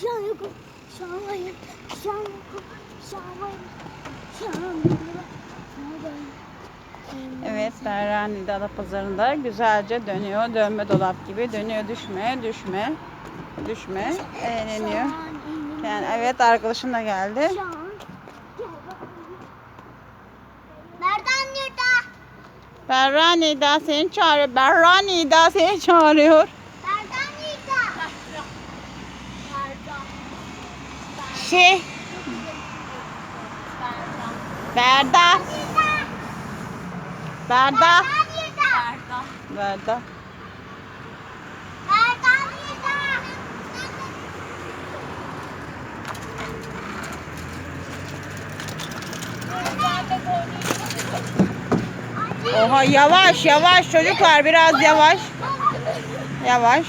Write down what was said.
Şu an yokum. Şu an varım. Şu an yokum. Şu an varım. Şu an yokum. Evet Berra Nida Adapazarı'nda güzelce dönüyor. Dönme dolap gibi dönüyor. Düşme, düşme, düşme. Eğleniyor. Yani evet arkadaşım da geldi. Şu an. Nereden yurda? Berra Nida seni çağırıyor. Berra Nida seni çağırıyor. Şey. Berda. Berda. Berda. Oha yavaş yavaş çocuklar biraz yavaş. Yavaş.